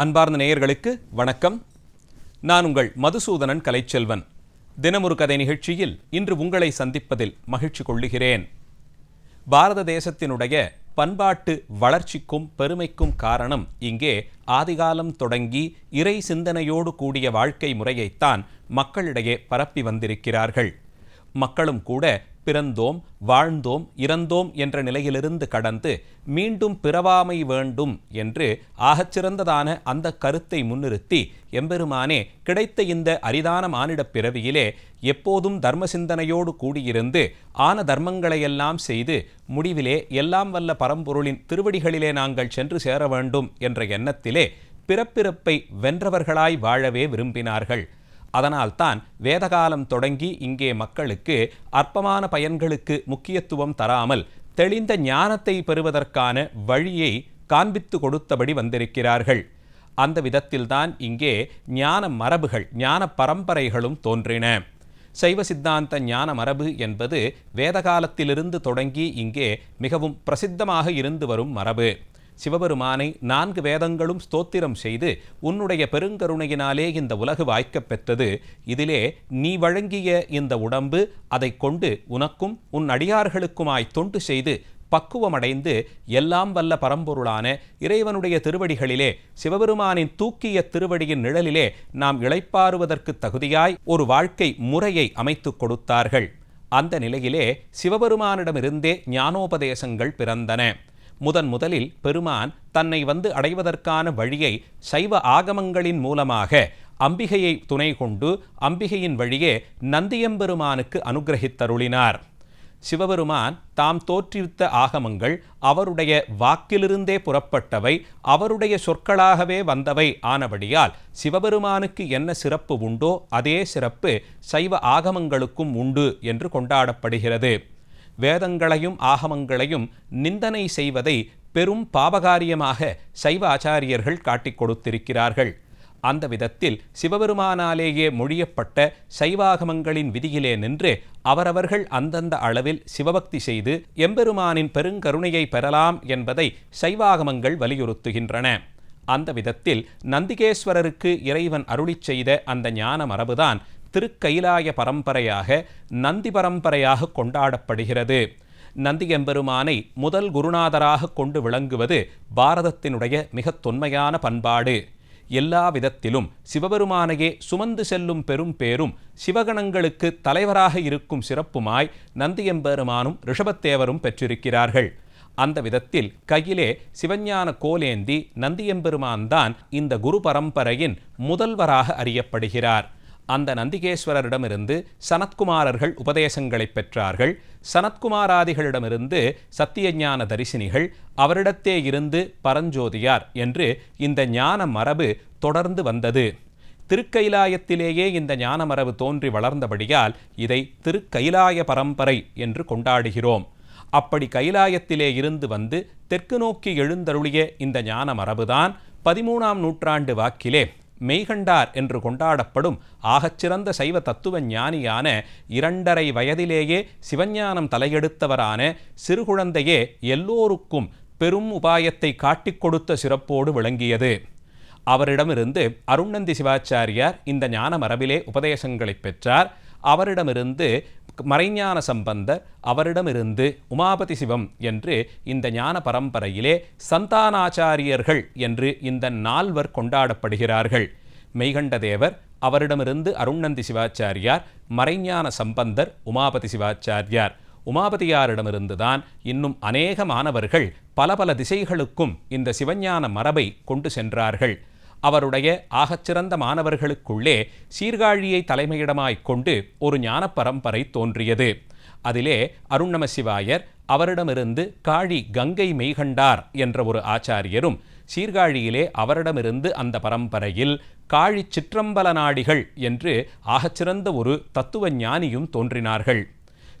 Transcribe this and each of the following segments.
அன்பார்ந்த நேயர்களுக்கு வணக்கம். நான் உங்கள் மதுசூதனன் கலைச்செல்வன். தினமொரு கதை நிகழ்ச்சியில் இன்று உங்களை சந்திப்பதில் மகிழ்ச்சி கொள்ளுகிறேன். பாரத தேசத்தினுடைய பண்பாட்டு வளர்ச்சிக்கும் பெருமைக்கும் காரணம் இங்கே ஆதிகாலம் தொடங்கி இறை சிந்தனையோடு கூடிய வாழ்க்கை முறையைத்தான் மக்களிடையே பரப்பி வந்திருக்கிறார்கள். மக்களும் கூட பிறந்தோம் வாழ்ந்தோம் இறந்தோம் என்ற நிலையிலிருந்து கடந்து மீண்டும் பிறவாமை வேண்டும் என்று ஆகச்சிறந்ததான அந்த கருத்தை முன்னிறுத்தி எம்பெருமானே கிடைத்த இந்த அரிதான மானிடப் பிறவியிலே எப்போதும் தர்ம சிந்தனையோடு கூடியிருந்து ஆன தர்மங்களையெல்லாம் செய்து முடிவிலே எல்லாம் வல்ல பரம்பொருளின் திருவடிகளிலே நாங்கள் சென்று சேர வேண்டும் என்ற எண்ணத்திலே பிறப்பிறப்பை வென்றவர்களாய் வாழவே விரும்பினார்கள். அதனால்தான் வேதகாலம் தொடங்கி இங்கே மக்களுக்கு அற்பமான பயன்களுக்கு முக்கியத்துவம் தராமல் தெளிந்த ஞானத்தை பெறுவதற்கான வழியை காண்பித்து கொடுத்தபடி வந்திருக்கிறார்கள். அந்த விதத்தில்தான் இங்கே ஞான மரபுகள் ஞான பரம்பரைகளும் தோன்றின. சைவ சித்தாந்த ஞான மரபு என்பது வேதகாலத்திலிருந்து தொடங்கி இங்கே மிகவும் பிரசித்தமாக இருந்து வரும் மரபு. சிவபெருமானை நான்கு வேதங்களும் ஸ்தோத்திரம் செய்து உன்னுடைய பெருங்கருணையினாலே இந்த உலகு வாய்க்கப் பெற்றது. இதிலே நீ வழங்கிய இந்த உடம்பு அதை கொண்டு உனக்கும் உன் அடியார்களுக்குமாய் தொண்டு செய்து பக்குவமடைந்து எல்லாம் வல்ல பரம்பொருளான இறைவனுடைய திருவடிகளிலே சிவபெருமானின் தூக்கிய திருவடியின் நிழலிலே நாம் இளைப்பாறுவதற்கு தகுதியாய் ஒரு வாழ்க்கை முறையை அமைத்துக் கொடுத்தார்கள். அந்த நிலையிலே சிவபெருமானிடமிருந்தே ஞானோபதேசங்கள் பிறந்தன. முதன் முதலில் பெருமான் தன்னை வந்து அடைவதற்கான வழியை சைவ ஆகமங்களின் மூலமாக அம்பிகையை துணை கொண்டு அம்பிகையின் வழியே நந்தியம்பெருமானுக்கு அனுகிரகித்தருளினார். சிவபெருமான் தாம் தோற்றுவித்த ஆகமங்கள் அவருடைய வாக்கிலிருந்தே புறப்பட்டவை அவருடைய சொற்களாகவே வந்தவை ஆனபடியால் சிவபெருமானுக்கு என்ன சிறப்பு உண்டோ அதே சிறப்பு சைவ ஆகமங்களுக்கும் உண்டு என்று கொண்டாடப்படுகிறது. வேதங்களையும் ஆகமங்களையும் நிந்தனை செய்வதை பெரும் பாபகாரியமாக சைவ ஆச்சாரியர்கள் காட்டிக் கொடுத்திருக்கிறார்கள். அந்த விதத்தில் சிவபெருமானாலேயே மொழியப்பட்ட சைவாகமங்களின் விதியிலே நின்று அவரவர்கள் அந்தந்த அளவில் சிவபக்தி செய்து எம்பெருமானின் பெருங்கருணையை பெறலாம் என்பதை சைவாகமங்கள் வலியுறுத்துகின்றன. அந்த விதத்தில் நந்திகேஸ்வரருக்கு இறைவன் அருளிச் செய்த அந்த ஞான மரபுதான் திருக்கைலாய பரம்பரையாக நந்தி பரம்பரையாக கொண்டாடப்படுகிறது. நந்தி எம்பெருமானை முதல் குருநாதராக கொண்டு விளங்குவது பாரதத்தினுடைய மிக தொன்மையான பண்பாடு. எல்லா விதத்திலும் சிவபெருமானையே சுமந்து செல்லும் பெரும் பேரும் சிவகணங்களுக்கு தலைவராக இருக்கும் சிறப்புமாய் நந்தியம்பெருமானும் ரிஷபத்தேவரும் பெற்றிருக்கிறார்கள். அந்த விதத்தில் கையிலே சிவஞான கோலேந்தி நந்தியம்பெருமான் தான் இந்த குரு பரம்பரையின் முதல்வராக அறியப்படுகிறார். அந்த நந்திகேஸ்வரரிடமிருந்து சனத்குமாரர்கள் உபதேசங்களை பெற்றார்கள். சனத்குமாராதிகளிடமிருந்து சத்தியஞான தரிசினிகள் அவரிடத்தே இருந்து பரஞ்சோதியார் என்று இந்த ஞான மரபு தொடர்ந்து வந்தது. திருக்கைலாயத்திலேயே இந்த ஞான மரபு தோன்றி வளர்ந்தபடியால் இதை திருக்கைலாய பரம்பரை என்று கொண்டாடுகிறோம். அப்படி கைலாயத்திலே இருந்து வந்து தெற்கு நோக்கி எழுந்தருளிய இந்த ஞான மரபுதான் பதிமூணாம் நூற்றாண்டு வாக்கிலே மெய்கண்டார் என்று கொண்டாடப்படும் ஆகச்சிறந்த சைவ தத்துவ ஞானியான இரண்டரை வயதிலேயே சிவஞானம் தலையெடுத்தவரான சிறுகுழந்தையே எல்லோருக்கும் பெரும் உபாயத்தை காட்டிக் கொடுத்த சிறப்போடு விளங்கியது. அவரிடமிருந்து அருணந்தி சிவாச்சாரியார் இந்த ஞான மரபிலே உபதேசங்களை பெற்றார். அவரிடமிருந்து மறைஞான சம்பந்தர் அவரிடமிருந்து உமாபதி சிவம் என்று இந்த ஞான பரம்பரையிலே சந்தானாச்சாரியர்கள் என்று இந்த நால்வர் கொண்டாடப்படுகிறார்கள். மெய்கண்டதேவர் அவரிடமிருந்து அருண்நந்தி சிவாச்சாரியார் மறைஞான சம்பந்தர் உமாபதி சிவாச்சாரியார். உமாபதியாரிடமிருந்து தான் இன்னும் அநேக மாணவர்கள் பல பல திசைகளுக்கும் இந்த சிவஞான மரபை கொண்டு சென்றார்கள். அவருடைய ஆகச்சிறந்த மாணவர்களுக்குள்ளே சீர்காழியை தலைமையிடமாய்க் கொண்டு ஒரு ஞான பரம்பரை தோன்றியது. அதிலே அருணம சிவாயர் அவரிடமிருந்து காழி கங்கை மெய்கண்டார் என்ற ஒரு ஆச்சாரியரும் சீர்காழியிலே அவரிடமிருந்து அந்த பரம்பரையில் காழி சிற்றம்பல நாடிகள் என்று ஆகச்சிறந்த ஒரு தத்துவ ஞானியும் தோன்றினார்கள்.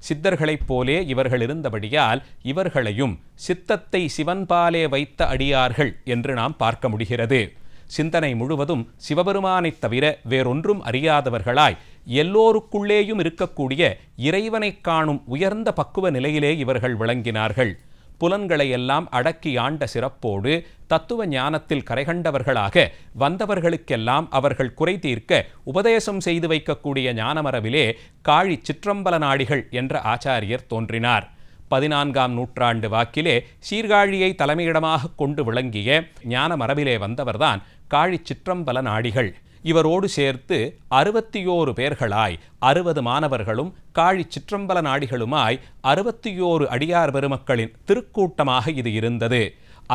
சித்தர்களைப் போலே இவர்கள் இருந்தபடியால் இவர்களையும் சித்தத்தை சிவன்பாலே வைத்த அடியார்கள் என்று நாம் பார்க்க முடிகிறது. சிந்தனை முழுவதும் சிவபெருமானைத் தவிர வேறொன்றும் அறியாதவர்களாய் எல்லோருக்குள்ளேயும் இருக்கக்கூடிய இறைவனைக் காணும் உயர்ந்த பக்குவ நிலையிலே இவர்கள் விளங்கினார்கள். புலன்களை எல்லாம் அடக்கி ஆண்ட சிறப்போடு தத்துவ ஞானத்தில் கரைகண்டவர்களாக வந்தவர்களுக்கெல்லாம் அவர்கள் குறை தீர்க்க உபதேசம் செய்து வைக்கக்கூடிய ஞானமரபிலே காழி சிற்றம்பல நாடிகள் என்ற ஆச்சாரியர் தோன்றினார். பதினான்காம் நூற்றாண்டு வாக்கிலே சீர்காழியை தலைமையிடமாக கொண்டு விளங்கிய ஞான மரபிலே வந்தவர்தான் காழி சிற்றம்பல நாடிகள். இவரோடு சேர்த்து அறுபத்தியோரு பேர்களாய் அறுபது மாணவர்களும் காழி சிற்றம்பல நாடிகளுமாய் அறுபத்தியோரு அடியார் பெருமக்களின் திருக்கூட்டமாக இது இருந்தது.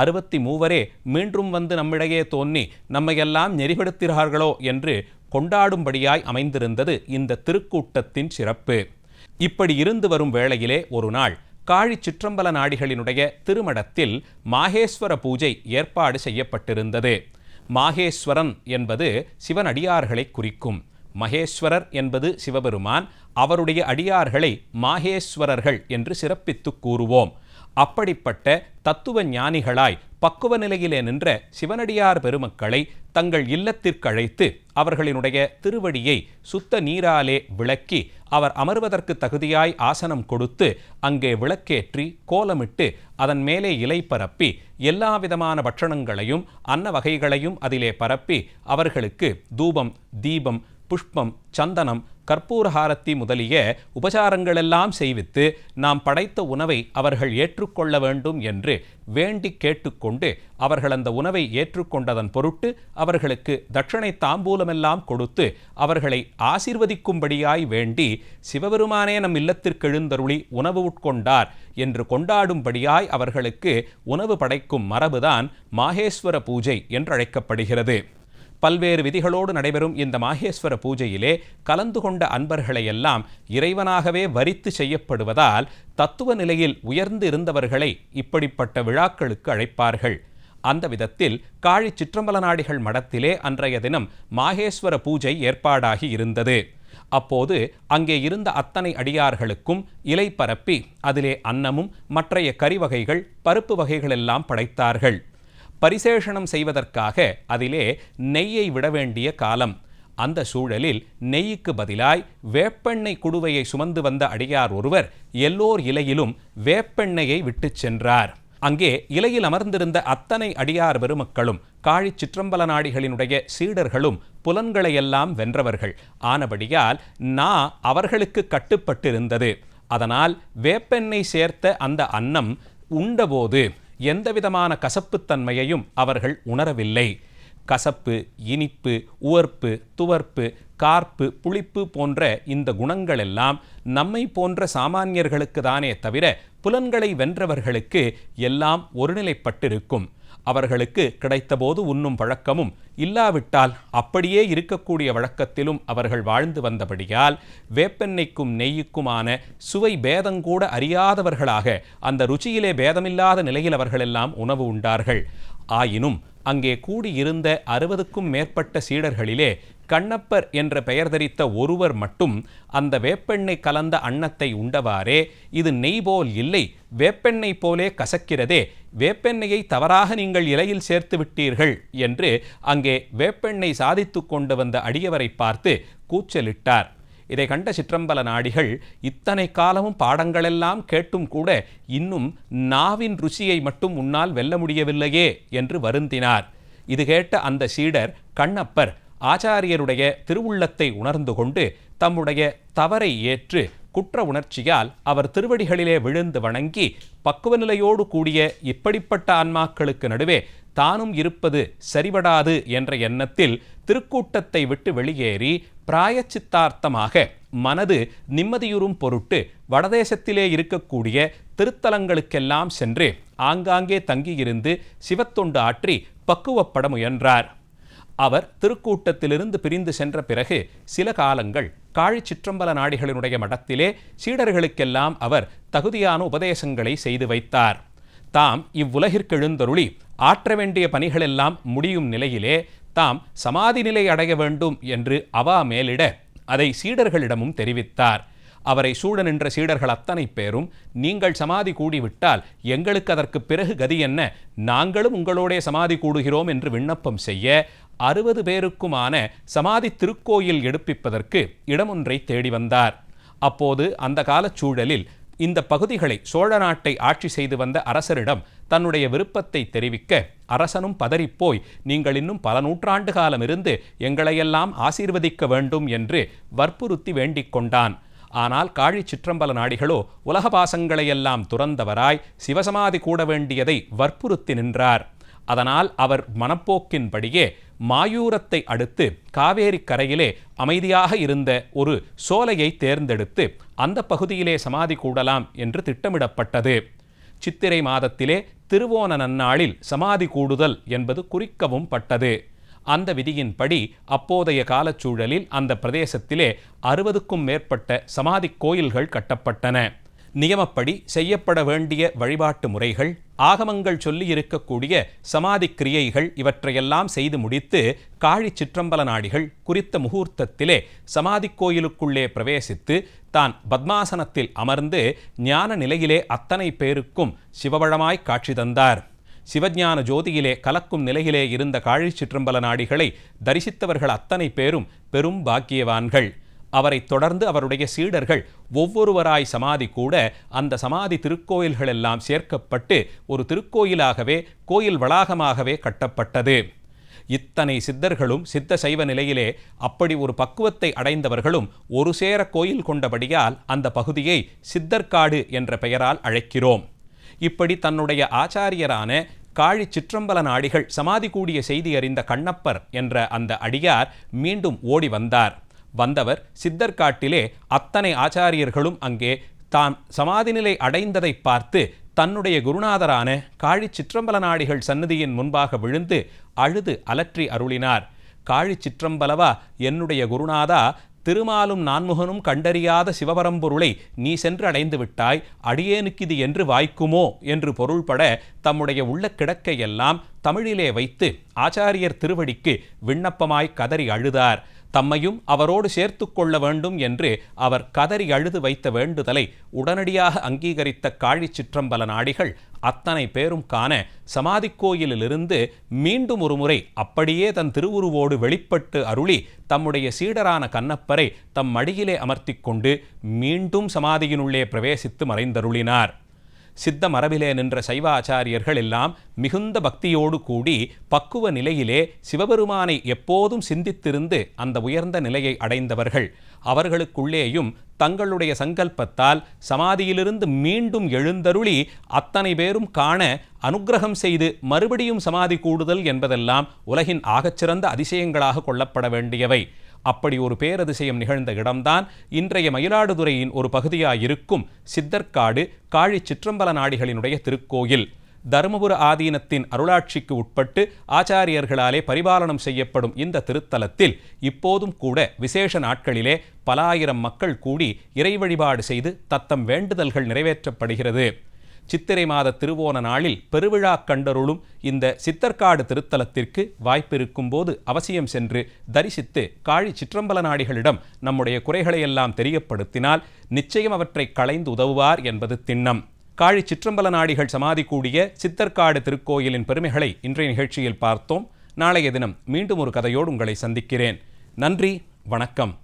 அறுபத்தி மூவரே மீண்டும் வந்து நம்மிடையே தோன்றி நம்மையெல்லாம் நெறிப்படுத்துகிறார்களோ என்று கொண்டாடும்படியாய் அமைந்திருந்தது இந்த திருக்கூட்டத்தின் சிறப்பு. இப்படி இருந்து வரும் வேளையிலே ஒரு நாள் காழி சிற்றம்பல நாடிகளினுடைய திருமடத்தில் மாகேஸ்வர பூஜை ஏற்பாடு செய்யப்பட்டிருந்தது. மாகேஸ்வரன் என்பது சிவன் அடியார்களை குறிக்கும். மகேஸ்வரர் என்பது சிவபெருமான். அவருடைய அடியார்களை மாகேஸ்வரர்கள் என்று சிறப்பித்து கூறுவோம். அப்படிப்பட்ட தத்துவ ஞானிகளாய் பக்குவ நிலையிலே நின்ற சிவனடியார் பெருமக்களை தங்கள் இல்லத்திற்கழைத்து அவர்களினுடைய திருவடியை சுத்த நீராலே விளக்கி அவர் அமர்வதற்கு தகுதியாய் ஆசனம் கொடுத்து அங்கே விளக்கேற்றி கோலமிட்டு அதன் மேலே இலை பரப்பி எல்லா விதமான பட்சணங்களையும் அன்ன வகைகளையும் அதிலே பரப்பி அவர்களுக்கு தூபம் தீபம் புஷ்பம் சந்தனம் கற்பூரஹாரத்தி முதலிய உபசாரங்களெல்லாம் செய்வித்து நாம் படைத்த உணவை அவர்கள் ஏற்றுக்கொள்ள வேண்டும் என்று வேண்டி கேட்டுக்கொண்டு அவர்கள் அந்த உணவை ஏற்றுக்கொண்டதன் பொருட்டு அவர்களுக்கு தட்சணை தாம்பூலமெல்லாம் கொடுத்து அவர்களை ஆசிர்வதிக்கும்படியாய் வேண்டி சிவபெருமானே நம் இல்லத்திற்கு எழுந்தருளி உணவு உட்கொண்டார் என்று கொண்டாடும்படியாய் அவர்களுக்கு உணவு படைக்கும் மரபுதான் மாகேஸ்வர பூஜை என்றழைக்கப்படுகிறது. பல்வேறு விதிகளோடு நடைபெறும் இந்த மாகேஸ்வர பூஜையிலே கலந்து கொண்ட அன்பர்களையெல்லாம் இறைவனாகவே வரித்து செய்யப்படுவதால் தத்துவ நிலையில் உயர்ந்து இருந்தவர்களை இப்படிப்பட்ட விழாக்களுக்கு அழைப்பார்கள். அந்த விதத்தில் காழி சிற்றம்பல நாடிகள் மடத்திலே அன்றைய தினம் மாகேஸ்வர பூஜை ஏற்பாடாகி இருந்தது. அப்போது அங்கே இருந்த அத்தனை அடியார்களுக்கும் இலை பரப்பி அதிலே அன்னமும் மற்றைய கறி வகைகள் பருப்பு வகைகளெல்லாம் படைத்தார்கள். பரிசேஷனம் செய்வதற்காக அதிலே நெய்யை விட வேண்டிய காலம். அந்த சூழலில் நெய்க்கு பதிலாய் வேப்பெண்ணெய் குடுவையை சுமந்து வந்த அடியார் ஒருவர் எல்லோர் இலையிலும் வேப்பெண்ணெயை விட்டுச் சென்றார். அங்கே இலையில் அமர்ந்திருந்த அத்தனை அடியார் பெருமக்களும் காழி சிற்றம்பல நாடிகளினுடைய சீடர்களும் புலன்களையெல்லாம் வென்றவர்கள். ஆனபடியால் நா அவர்களுக்கு கட்டுப்பட்டிருந்தது. அதனால் வேப்பெண்ணெய் சேர்த்த அந்த அன்னம் உண்டபோது எந்தவிதமான கசப்புத்தன்மையையும் அவர்கள் உணரவில்லை. கசப்பு இனிப்பு உவர்ப்பு துவர்ப்பு கார்ப்பு புளிப்பு போன்ற இந்த குணங்களெல்லாம் நம்மை போன்ற சாமானியர்களுக்கு தானே தவிர புலன்களை வென்றவர்களுக்கு எல்லாம் ஒருநிலைப்பட்டிருக்கும். அவர்களுக்கு கிடைத்தபோது உண்ணும் பழக்கமும் இல்லாவிட்டால் அப்படியே இருக்கக்கூடிய வழக்கத்திலும் அவர்கள் வாழ்ந்து வந்தபடியால் வேப்பெண்ணெய்க்கும் நெய்யுக்குமான சுவை பேதங்கூட அறியாதவர்களாக அந்த ருச்சியிலே பேதமில்லாத நிலையில் அவர்களெல்லாம் உணவு உண்டார்கள். ஆயினும் அங்கே கூடியிருந்த அறுபதுக்கும் மேற்பட்ட சீடர்களிலே கண்ணப்பர் என்ற பெயர் தரித்த ஒருவர் மட்டும் அந்த வேப்பெண்ணெய் கலந்த அன்னத்தை உண்டவாறே இது நெய் போல் இல்லை வேப்பெண்ணெய் போலே கசக்கிறதே வேப்பெண்ணெயை தவறாக நீங்கள் இலையில் சேர்த்து விட்டீர்கள் என்று அங்கே வேப்பெண்ணெய் சாதித்து கொண்டு வந்த அடியவரை பார்த்து கூச்சலிட்டார். இதை கண்ட சிற்றம்பல நாடிகள் இத்தனை காலமும் பாடங்களெல்லாம் கேட்டும் கூட இன்னும் நாவின் ருசியை மட்டும் உன்னால் வெல்ல முடியவில்லையே என்று வருந்தினார். இது கேட்ட அந்த சீடர் கண்ணப்பர் ஆச்சாரியருடைய திருவுள்ளத்தை உணர்ந்து கொண்டு தம்முடைய தவறை ஏற்று குற்ற உணர்ச்சியால் அவர் திருவடிகளிலே விழுந்து வணங்கி பக்குவ நிலையோடு கூடிய இப்படிப்பட்ட ஆன்மாக்களுக்கு நடுவே தானும் இருப்பது சரிபடாது என்ற எண்ணத்தில் திருக்கூட்டத்தை விட்டு வெளியேறி பிராயச்சித்தார்த்தமாக மனது நிம்மதியுறும் பொருட்டு வடதேசத்திலே இருக்கக்கூடிய திருத்தலங்களுக்கெல்லாம் சென்று ஆங்காங்கே தங்கியிருந்து சிவத்தொண்டு ஆற்றி பக்குவப்பட முயன்றார். அவர் திருக்கூட்டத்திலிருந்து பிரிந்து சென்ற பிறகு சில காலங்கள் காழி சிற்றம்பல நாடிகளினுடைய மடத்திலே சீடர்களுக்கெல்லாம் அவர் தகுதியான உபதேசங்களை செய்து வைத்தார். தாம் இவ்வுலகிற்கெழுந்தருளி ஆற்ற வேண்டிய பணிகளெல்லாம் முடியும் நிலையிலே தாம் சமாதி நிலை அடைய வேண்டும் என்று அவா மேலிட அதை சீடர்களிடமும் தெரிவித்தார். அவரை சூழ நின்ற சீடர்கள் அத்தனை பேரும் நீங்கள் சமாதி கூடிவிட்டால் எங்களுக்கு அதற்கு பிறகு கதி என்ன? நாங்களும் உங்களோடே சமாதி கூடுகிறோம் என்று விண்ணப்பம் செய்ய அறுபது பேருக்குமான சமாதி திருக்கோயில் எடுப்பிப்பதற்கு இடமொன்றை தேடி வந்தார். அப்போது அந்த காலச் சூழலில் இந்த பகுதிகளை சோழ நாட்டை ஆட்சி செய்து வந்த அரசரிடம் தன்னுடைய விருப்பத்தை தெரிவிக்க அரசனும் பதறிப்போய் நீங்கள் இன்னும் பல நூற்றாண்டு காலம் இருந்து எங்களையெல்லாம் ஆசீர்வதிக்க வேண்டும் என்று வற்புறுத்தி வேண்டிக் கொண்டான். ஆனால் காழி சிற்றம்பல நாடிகளோ உலக பாசங்களையெல்லாம் துறந்தவராய் சிவசமாதி கூட வேண்டியதை வற்புறுத்தி நின்றார். அதனால் அவர் மனப்போக்கின்படியே மாயூரத்தை அடுத்து காவேரி கரையிலே அமைதியாக இருந்த ஒரு சோலையை தேர்ந்தெடுத்து அந்த பகுதியிலே சமாதி கூடலாம் என்று திட்டமிடப்பட்டது. சித்திரை மாதத்திலே திருவோண நன்னாளில் சமாதி கூடுதல் என்பது குறிக்கவும் பட்டது. அந்த விதியின்படி அப்போதைய காலச்சூழலில் அந்த பிரதேசத்திலே அறுபதுக்கும் மேற்பட்ட சமாதி கோயில்கள் கட்டப்பட்டன. நியமப்படி செய்யப்பட வேண்டிய வழிபாட்டு முறைகள் ஆகமங்கள் சொல்லி இருக்கக்கூடிய சமாதி கிரியைகள் இவற்றையெல்லாம் செய்து முடித்து காழி சிற்றம்பல நாடிகள் குறித்த முகூர்த்தத்திலே சமாதி கோயிலுக்குள்ளே பிரவேசித்து தான் பத்மாசனத்தில் அமர்ந்து ஞான நிலையிலே அத்தனை பேருக்கும் சிவவழமாய் காட்சி தந்தார். சிவஞான ஜோதியிலே கலக்கும் நிலையிலே இருந்த காழி சிற்றம்பல நாடிகளை தரிசித்தவர்கள் அத்தனை பேரும் பெரும் பாக்கியவான்கள். அவரைத் தொடர்ந்து அவருடைய சீடர்கள் ஒவ்வொருவராய் சமாதி கூட அந்த சமாதி திருக்கோயில்கள் எல்லாம் சேர்க்கப்பட்டு ஒரு திருக்கோயிலாகவே கோயில் வளாகமாகவே கட்டப்பட்டது. இத்தனை சித்தர்களும் சித்த சைவ நிலையிலே அப்படி ஒரு பக்குவத்தை அடைந்தவர்களும் ஒரு சேர கோயில் கொண்டபடியால் அந்த பகுதியை சித்தர்காடு என்ற பெயரால் அழைக்கிறோம். இப்படி தன்னுடைய ஆச்சாரியரான காழி சிற்றம்பல நாடிகள் சமாதி கூடிய செய்தி அறிந்த கண்ணப்பர் என்ற அந்த அடியார் மீண்டும் ஓடி வந்தார். வந்தவர் சித்தர்காட்டிலே அத்தனை ஆச்சாரியர்களும் அங்கே தாம் சமாதி நிலை அடைந்ததை பார்த்து தன்னுடைய குருநாதரான காழி சிற்றம்பல நாடிகள் சன்னதியின் முன்பாக விழுந்து அழுது அலற்றி அருளினார். காழி சிற்றம்பலவா? என்னுடைய குருநாதா திருமாலும் நான்முகனும் கண்டறியாத சிவபரம்பொருளை நீ சென்று அடைந்து விட்டாய் அடியேனுக்கிது என்று வாய்க்குமோ? என்று பொருள்பட தம்முடைய உள்ள கிடக்கையெல்லாம் தமிழிலே வைத்து ஆச்சாரியர் திருவடிக்கு விண்ணப்பமாய் கதறி அழுதார். தம்மையும் அவரோடு சேர்த்து கொள்ள வேண்டும் என்று அவர் கதறி அழுது வைத்த வேண்டுதலை உடனடியாக அங்கீகரித்த காழி சிற்றம்பல நாடிகள் அத்தனை பேரும் காண சமாதி கோயிலிலிருந்து மீண்டும் ஒரு முறை அப்படியே தன் திருவுருவோடு வெளிப்பட்டு அருளி தம்முடைய சீடரான கண்ணப்பரை தம் மடியிலே அமர்த்தி கொண்டு மீண்டும் சமாதியினுள்ளே பிரவேசித்து மறைந்தருளினார். சித்த மரபிலே நின்ற சைவ ஆச்சாரியர்கள் எல்லாம் மிகுந்த பக்தியோடு கூடி பக்குவ நிலையிலே சிவபெருமானை எப்போதும் சிந்தித்திருந்து அந்த உயர்ந்த நிலையை அடைந்தவர்கள். அவர்களுக்குள்ளேயும் தங்களுடைய சங்கல்பத்தால் சமாதியிலிருந்து மீண்டும் எழுந்தருளி அத்தனை பேரும் காண அனுக்கிரகம் செய்து மறுபடியும் சமாதி கூடுதல் என்பதெல்லாம் உலகின் ஆகச்சிறந்த அதிசயங்களாக கொள்ளப்பட வேண்டியவை. அப்படி ஒரு பேரதிசயம் நிகழ்ந்த இடம்தான் இன்றைய மயிலாடுதுறையின் ஒரு பகுதியாயிருக்கும் சித்தர்காடு காழி சிற்றம்பல நாடிகளினுடைய திருக்கோயில். தருமபுர ஆதீனத்தின் அருளாட்சிக்கு உட்பட்டு ஆச்சாரியர்களாலே பரிபாலனம் செய்யப்படும் இந்த திருத்தலத்தில் இப்போதும் கூட விசேஷ நாட்களிலே பல ஆயிரம் மக்கள் கூடி இறை வழிபாடு செய்து தத்தம் வேண்டுதல்கள் நிறைவேற்றப்படுகிறது. சித்திரை மாத திருவோண நாளில் பெருவிழா கண்டருளும் இந்த சித்தர்காடு திருத்தலத்திற்கு வாய்ப்பிருக்கும் போது அவசியம் சென்று தரிசித்து காழி சிற்றம்பல நாடிகளிடம் நம்முடைய குறைகளையெல்லாம் தெரியப்படுத்தினால் நிச்சயம் அவற்றை களைந்து உதவுவார் என்பது திண்ணம். காழி சிற்றம்பல நாடிகள் சமாதி கூடிய சித்தர்காடு திருக்கோயிலின் பெருமைகளை இன்றைய நிகழ்ச்சியில் பார்த்தோம். நாளைய தினம் மீண்டும் ஒரு கதையோடு உங்களை சந்திக்கிறேன். நன்றி வணக்கம்.